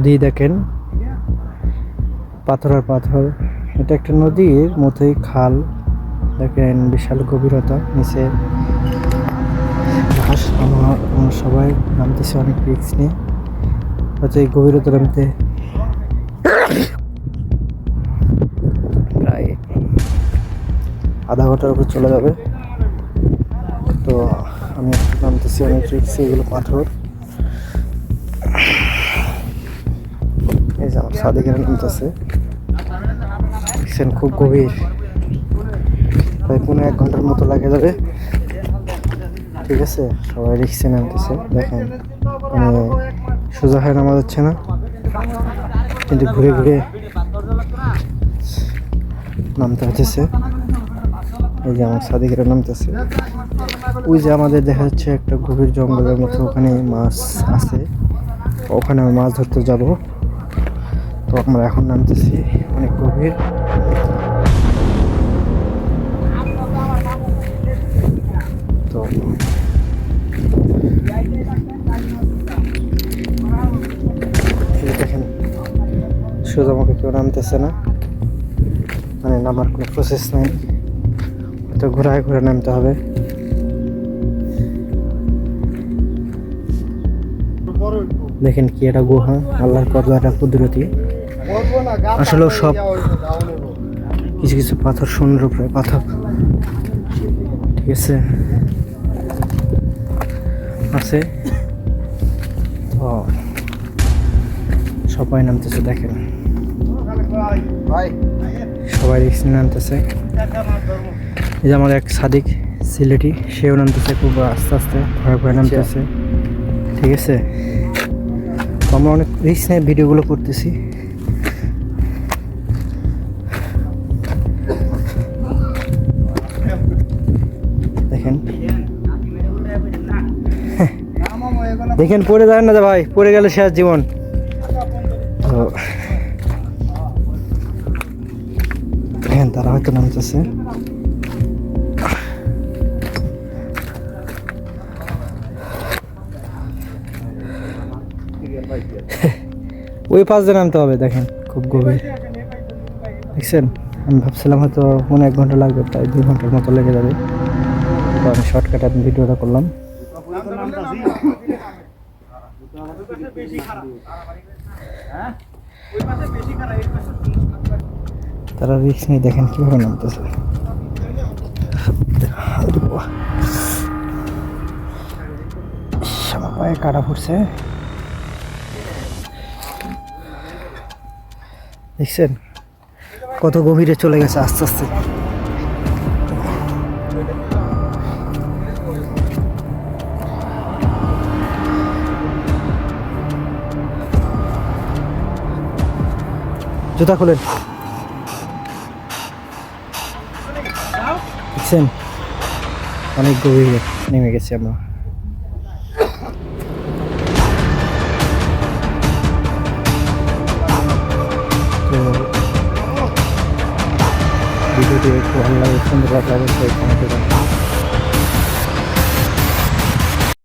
নদী দেখেন। পাথর আর পাথর। এটা একটা নদীর মতোই খাল। দেখেন, বিশাল গভীরতা, নিচে ঘাস। আমরা সবাই নামতেছে অনেক রিক্স নিয়ে। হয়তো এই গভীরতা নামতে প্রায় আধা ঘণ্টার উপর চলে যাবে। তো আমি নামতেছি অনেক রিক্স এগুলো পাথর। এই যে আমার নামতেছে দেখছেন খুব গভীর। প্রায় পনেরো এক ঘণ্টার মতো লাগে যাবে। ঠিক আছে? সবাই রিক্সে নামতেছে। দেখেন মানে সোজা হয়ে নামা যাচ্ছে না। কিন্তু ঘুরে ঘুরে নামতে হচ্ছে এই যে আমার সাদিকেরা নামতেছে। ওই যে আমাদের দেখা যাচ্ছে একটা গভীর জঙ্গলের মতো ওখানে মাছ আছে। ওখানে আমি মাছ ধরতে যাব। তো আমরা এখন নামতেছি অনেক গভীর। তো দেখেন, সোজা আমাকে কেউ নামতেছে না। মানে নামার কোনো প্রসেস নেই। তো ঘোরায় ঘুরে নামতে হবে। দেখেন কি একটা গুহা, আল্লাহর কত একটা কুদরতি। আসলে সব কিছু কিছু পাথর সুন্দর প্রায় পাথর। ঠিক আছে? আছে? সবাই নামতেছে, দেখেন। সবাই রিক্স নামতেছে। এই যে আমার এক সাদিক সিলেটি সেও নামতেছে খুব আস্তে আস্তে, ভয়ে ভয়ে নামতেছে। ঠিক আছে? আমরা অনেক রিক্স নিয়ে ভিডিওগুলো করতেছি। দেখেন, পড়ে যান না ভাই, পড়ে গেলে শেষ জীবন। তো, দেখেন, তারা হয়তো নামতেছে। ওই পাশ দিয়ে নামতে হবে, দেখেন, খুব গভীর। দেখছেন? আমি ভাবছিলাম হয়তো মনে এক ঘণ্টা লাগবে, প্রায় দুই ঘণ্টার মতো লেগে যাবে। তো আমি শর্টকাটে আমি ভিডিওটা করলাম। তারা রিক্স নিয়ে দেখেন কীভাবে নামতেছে। আমার পায়ে কাটা পড়ছে দেখছেন? কত গভীরে চলে গেছে আস্তে আস্তে। জুতা খুলেন। দেখছেন? অনেক গভীরে নেমে গেছি আমরা। তো ভিডিওটি একটু ভালো লাগে সুন্দর লাগলে অবশ্যই কমেন্টে